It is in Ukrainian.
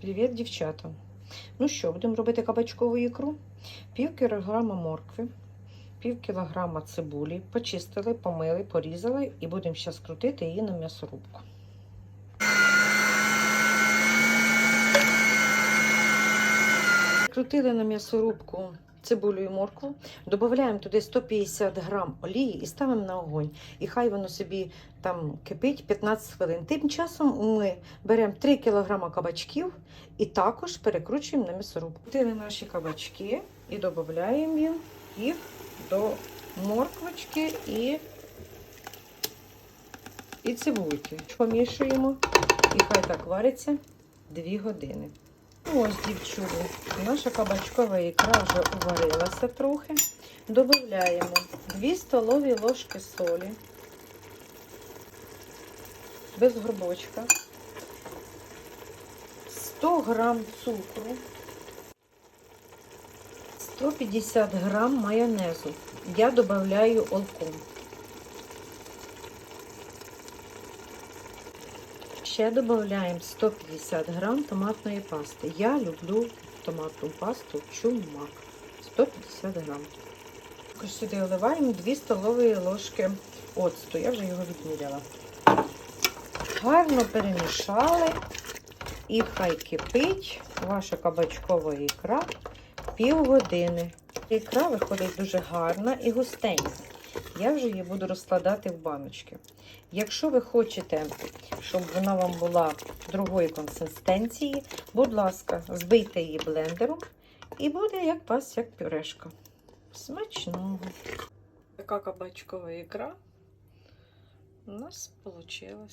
Привіт, дівчата. Ну що, будемо робити кабачкову ікру. Пів кілограма моркви, пів кілограма цибулі. Почистили, помили, порізали і будемо зараз крутити її на м'ясорубку. Крутили на м'ясорубку цибулю і моркву, додаємо туди 150 грам олії і ставимо на огонь. І хай воно собі там кипить 15 хвилин. Тим часом ми беремо 3 кг кабачків і також перекручуємо на м'ясорубку. Крутили наші кабачки і додаємо їх до морквочки і, і цибульки. Помішуємо і хай так вариться 2 години. Ось, дівчули, наша кабачкова ікра вже уварилася трохи. Додаємо 2 столові ложки солі, без горбочка, 100 грам цукру, 150 грам майонезу. Я додаю олком. Ще додаємо 150 грам томатної пасти. Я люблю томатну пасту чумак. 150 грам. Також сюди вливаємо 2 столові ложки оцту. Я вже його відміряла. Гарно перемішали. І хай кипить ваша кабачкова ікра півгодини. Ікра виходить дуже гарна і густенька. Я вже її буду розкладати в баночки. Якщо ви хочете, щоб вона вам була другої консистенції, будь ласка, збийте її блендером і буде як вас, як пюрешка. Смачного. Така кабачкова ікра у нас вийшла.